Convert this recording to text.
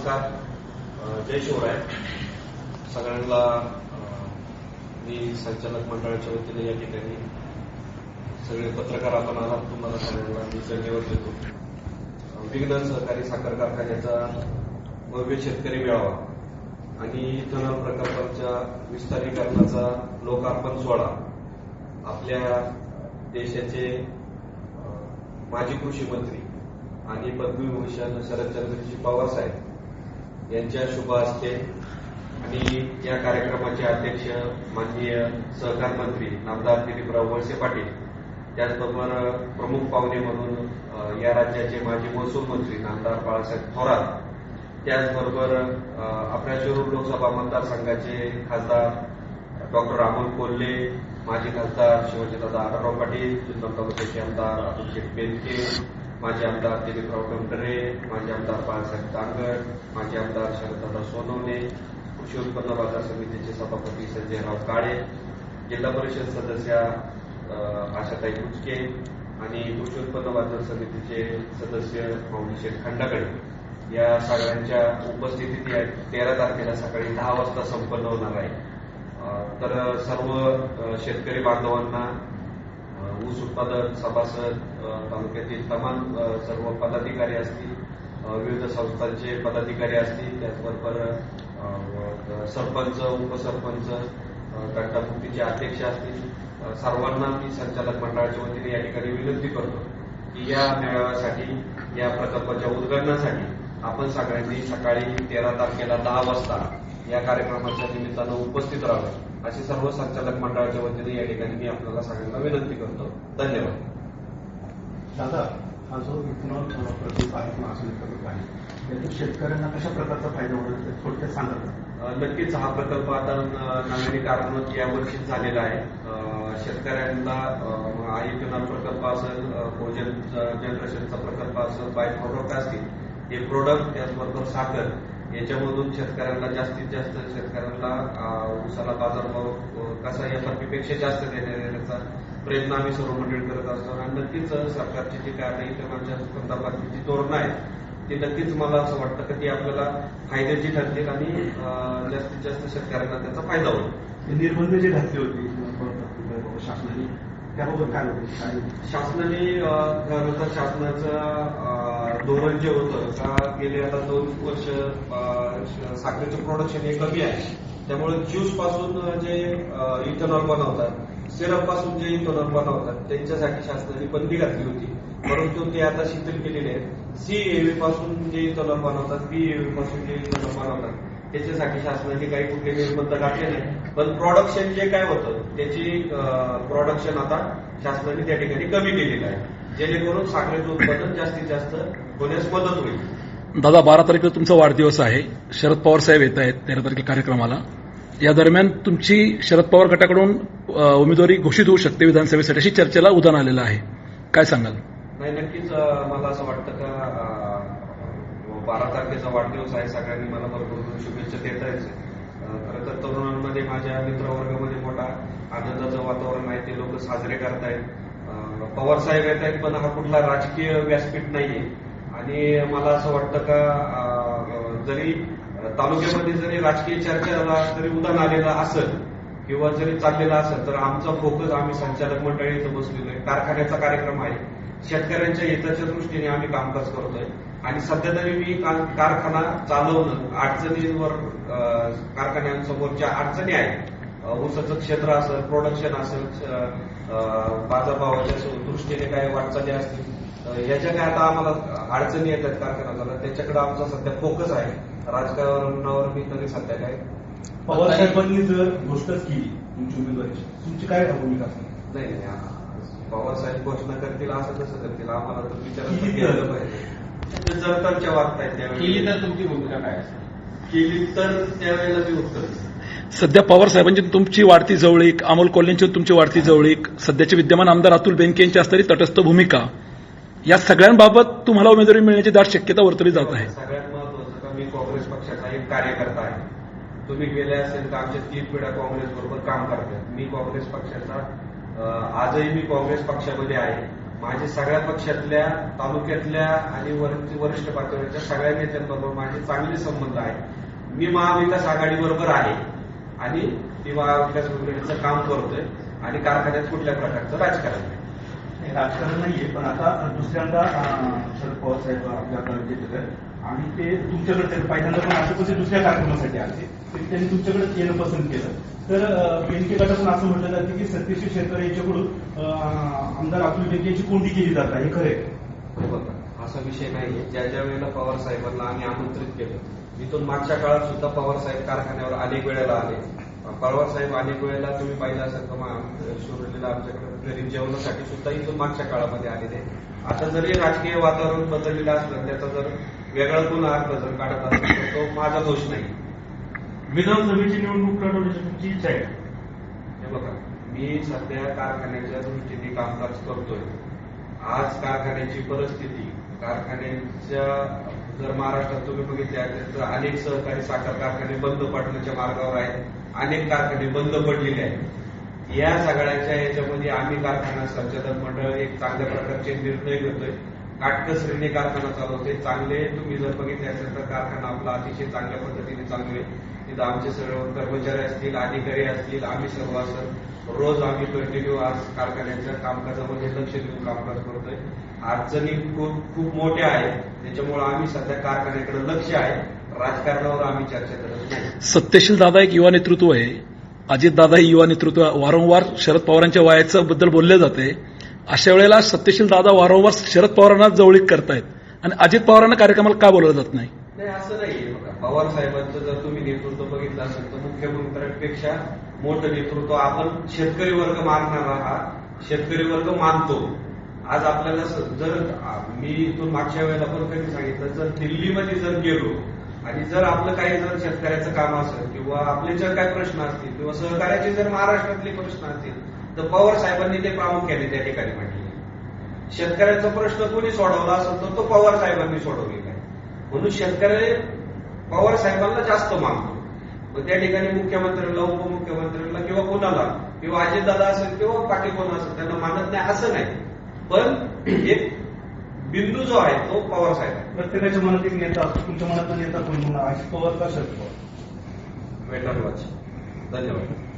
नमस्कार. जय शिवराय. सगळ्यांना मी संचालक मंडळाच्या वतीने या ठिकाणी सगळे पत्रकार आपण आहात तुम्हाला सगळ्यांना मी धन्यवाद देतो. विघ्न सहकारी साखर कारखान्याचा भव्य शेतकरी मेळावा आणि इथेनॉल प्रकल्पांच्या विस्तारीकरणाचा लोकार्पण सोहळा आपल्या देशाचे माजी कृषी मंत्री आणि पद्मविभूषण शरदचंद्रजी पवार साहेब यांच्या शुभ असते आणि या कार्यक्रमाचे अध्यक्ष माननीय सहकार मंत्री नामदार दिलीपराव वळसे पाटील त्याचबरोबर प्रमुख पाहुणे म्हणून या राज्याचे माजी महसूल मंत्री नामदार बाळासाहेब थोरात त्याचबरोबर आपल्या शिरूर लोकसभा मतदारसंघाचे खासदार डॉक्टर राहुल कोल्हे माजी खासदार शिवाजीदादा आढळराव पाटील जिल्हा तालुक्याचे आमदार अभिषेक बेनके माजी आमदार दिलीपराव टंकरे माजी आमदार बाळासाहेब तांगड माजी आमदार शरददादा सोनवणे कृषी उत्पन्न बाजार समितीचे सभापती संजयराव काळे जिल्हा परिषद सदस्या आशाताई कुचके आणि कृषी उत्पन्न बाजार समितीचे सदस्य माऊली खंडाकडे या सगळ्यांच्या उपस्थितीत या तेरा तारखेला सकाळी दहा वाजता संपन्न होणार आहे. तर सर्व शेतकरी बांधवांना संपादक सभासद तालुक्यातील तमाम सर्व पदाधिकारी असतील विविध संस्थांचे पदाधिकारी असतील त्याचबरोबर सरपंच उपसरपंच अ, अध्यक्ष असतील. सर्वांना मी संचालक मंडळाच्या वतीने या ठिकाणी विनंती करतो की या मेळाव्यासाठी या प्रकल्पाच्या उद्घाटनासाठी आपण सगळ्यांनी सकाळी तेरा तारखेला दहा वाजता या कार्यक्रमाच्या निमित्तानं उपस्थित राहावं अशी सर्व संचालक मंडळाच्या वतीने या ठिकाणी मी आपल्याला सगळ्यांना विनंती करतो. धन्यवाद. दादा हा जो इथेनॉल प्रकल्प आहे किंवा आसनी प्रकल्प आहे त्यातून शेतकऱ्यांना कशा प्रकारचा फायदा होणार ते थोडक्यात सांगा का? अ, नक्कीच हा प्रकल्प आता नागरी कार्यान्वित यावर्षीच झालेला आहे. शेतकऱ्यांना हा इथेनॉल प्रकल्प असेल अ, कोजन जनरेशनचा प्रकल्प असेल बाय प्रोडक्ट असतील हे प्रोडक्ट त्याचबरोबर साखर याच्यामधून शेतकऱ्यांना जास्तीत जास्त शेतकऱ्यांना उसाला बाजारभाव कसा एफआरपीपेक्षा जास्त देण्याचा प्रयत्न आम्ही सर्व मंडळी करत असतो. आणि नक्कीच सरकारची जी काय आता संदर्भातली जी धोरणं आहेत ती नक्कीच मला असं वाटतं की ती आपल्याला फायद्याची ठरतील आणि जास्तीत जास्त शेतकऱ्यांना त्याचा फायदा होईल. निर्बंध जे घातले होते शासनाने त्याबद्दल काय होते? शासनाने खरं तर शासनाचं धोरण जे होतं का गेले आता दोन वर्ष साखरेचं प्रोडक्शन हे कमी आहे. त्यामुळे ज्यूसपासून जे इथेनॉल बनवतात सिरपपासून जे इथेनॉल बनवतात त्यांच्यासाठी शासनाने बंदी घातली होती. परंतु ते आता शिथिल केलेले आहेत. सी एव्ही पासून जे इथेनॉल बनवतात बी एव्ही पासून जे इथेनॉल बनवतात. त्याच्यासाठी शासनाने काही कुठले निर्बंध घातले नाही. पण प्रोडक्शन जे काय होतं त्याची प्रोडक्शन आता शासनाने त्या ठिकाणी कमी केलेलं आहे. जेणेकरून साखरेचं उत्पादन जास्तीत जास्त होण्यास मदत होईल. दादा बारा तारखेला तुमचा वाढदिवस आहे. शरद पवार साहेब येत आहेत तेरा तारखेला कार्यक्रमाला. या दरम्यान तुमची शरद पवार गटाकडून उमेदवारी घोषित होऊ शकते विधानसभेसाठी अशी चर्चेला उदाहरण आलेलं आहे. काय सांगाल? नाही नक्कीच मला असं वाटतं का हो, बारा तारखेचा वाढदिवस आहे सगळ्यांनी मला भरपूर शुभेच्छा देता आहेत खरं तर तरुणांमध्ये माझ्या मित्रवर्गामध्ये मोठा आनंदाचं वातावरण आहे ते लोक साजरे करतायत. पवार साहेब येत आहेत पण हा कुठला राजकीय व्यासपीठ नाहीये. आणि मला असं वाटतं का जरी तालुक्यामध्ये जरी राजकीय चर्चा जरी उदाहरण आलेलं असेल किंवा जरी चाललेला असेल तर आमचा फोकस आम्ही संचालक मंडळी इथं बसलेलो आहे. कारखान्याचा कार्यक्रम आहे. शेतकऱ्यांच्या हिताच्या दृष्टीने आम्ही कामकाज करतोय. आणि सध्या तरी मी कारखाना चालवणं अडचणींवर कारखान्यांसमोरच्या अडचणी आहेत. ऊसाचं क्षेत्र असेल प्रोडक्शन असेल बाजारभावाच्या दृष्टीने काय वाटचाली असतील अं, ह्याच्या काय आता आम्हाला अडचणी येतात कारखान्याला त्याच्याकडे आमचा सध्या फोकस आहे. राजकारणावर मी तरी सध्या काय पवार साहेबांनी जर घोषणाच केली तुमची उमेदवारीची तुमची काय भूमिका असेल नाही पवार साहेब घोषणा करतील असं कसं करतील? आम्हाला तर तर. पाहिजे. ते जर तरच्या वागतायत केली त्यावेळी तर तुमची भूमिका काय असेल केली तर त्यावेळेला मी उत्तर देईन. सध्या पवार साहेबांची तुमची वाढती जवळीक अमोल कोल्हेंची तुमची वाढती जवळीक सध्याचे विद्यमान आमदार अतुल बेनके यांची असणारी तटस्थ भूमिका या सगळ्यांबाबत तुम्हाला उमेदवारी मिळण्याची दाट शक्यता वर्तवली जात आहे. सगळ्यात महत्वाचं का मी काँग्रेस पक्षाचा एक कार्यकर्ता आहे. तुम्ही गेले असेल तर आमच्या तीन पिढ्या काँग्रेस बरोबर काम करतात. मी काँग्रेस पक्षाचा अं, आजही मी काँग्रेस पक्षामध्ये आहे. माझे सगळ्या पक्षातल्या तालुक्यातल्या आणि वर- वरिष्ठ पातळीच्या सगळ्या नेत्यांबरोबर माझे चांगले संबंध आहेत. मी महाविकास आघाडीबरोबर आहे आणि ती महाविकास आघाडीचं काम करतोय आणि कारखान्यात कुठल्या प्रकारचं राजकारण नाही. राजकारण नाहीये पण आता दुसऱ्यांदा शरद पवार साहेब आपल्या आणि ते तुमच्याकडे पहिल्यांदा पण असे कसे दुसऱ्या कार्यक्रमासाठी आले ते त्यांनी तुमच्याकडे येणं पसंत केलं. तर अं, गटातून असं म्हटलं जातं की सतीश शेतकरी यांच्याकडून आमदार अतुल बेनके यांची कोंडी केली जात आहे हे खरे असा विषय नाही ज्या ज्या वेळेला पवार साहेबांना आम्ही आमंत्रित केलं इथून मागच्या काळात सुद्धा पवार साहेब कारखान्यावर अनेक वेळेला आले. पवार साहेब अनेक वेळेला तुम्ही पाहिलं असेल तर मग आमच्याकडे घरी जेवणासाठी सुद्धा इथून मागच्या काळामध्ये आलेले. आता जरी राजकीय वातावरण बदललेलं असलं त्याचा जर वेगळा गुन्हा अर्थ जर काढत असेल तर तो माझा दोष नाही. विधानसभेची निवडणूक लढवण्याची तुमची इच्छा आहे. हे बघा मी सध्या कारखान्याच्या दृष्टीने कामकाज करतोय. आज कारखान्याची परिस्थिती कारखान्याच्या जर महाराष्ट्रात तुम्ही बघितले असेल तर अनेक सहकारी साखर कारखाने बंद पडण्याच्या मार्गावर आहेत. अनेक कारखाने बंद पडलेले आहेत. या सगळ्याच्या याच्यामध्ये आम्ही कारखाना संचालक मंडळ एक चांगल्या प्रकारचे निर्णय घेतोय. काटकसरीने कारखाना चालवते. चांगले तुम्ही जर बघितले असेल तर कारखाना आपला अतिशय चांगल्या पद्धतीने चालू आहे. तिथं आमचे सर्व कर्मचारी असतील अधिकारी असतील आम्ही सर्व असं रोज आम्ही कंटिन्यू आज कारखान्याच्या कामकाजामध्ये लक्ष देऊन कामकाज करतोय. अडचणी खूप खूप मोठ्या आहेत. त्याच्यामुळे आम्ही सध्या कारखान्याकडे लक्ष आहे. राजकारणावर आम्ही चर्चा करत नाही. सत्यशील दादा एक युवा नेतृत्व आहे. अजित दादा हे युवा नेतृत्व वारंवार शरद पवारांच्या वयाचं बद्दल बोलले जाते. अशा वेळेला सत्यशील दादा वारंवार शरद पवारांना जवळीक करतायत. आणि अजित पवारांना कार्यक्रमाला का बोलवलं जात नाही? असं नाही पवार साहेबांचं जर तुम्ही नेतृत्व बघितलं असेल तर मुख्यमंत्र्यांपेक्षा मोठं नेतृत्व आपण शेतकरी वर्ग मानणार हा शेतकरी वर्ग मानतो. आज आपल्याला जर मी इथून मागच्या वेळेला पण कधी सांगितलं जर दिल्लीमध्ये जर गेलो आणि जर आपलं काही जर शेतकऱ्याचं काम असेल किंवा आपले जर काही प्रश्न असतील किंवा सहकार्याचे जर महाराष्ट्रातले प्रश्न असतील तर पवार साहेबांनी ते प्रामुख्याने त्या ठिकाणी मांडले शेतकऱ्याचा प्रश्न कोणी सोडवला असेल तर तो पवार साहेबांनी सोडवलेला आहे म्हणून शेतकरी पवार साहेबांना जास्त मागतो मग त्या ठिकाणी मुख्यमंत्र्यांना उपमुख्यमंत्र्यांना किंवा कोणाला किंवा अजितदादा असेल किंवा बाकी कोण असेल त्यांना मानत नाही असं नाही. पण एक बिंदू जो आहे तो पवार साहेब. प्रत्येकाच्या मनात एक नेता असतो. तुमच्या मनातला नेता कोण? म्हणून अजित पवार का शरद पवार? धन्यवाद.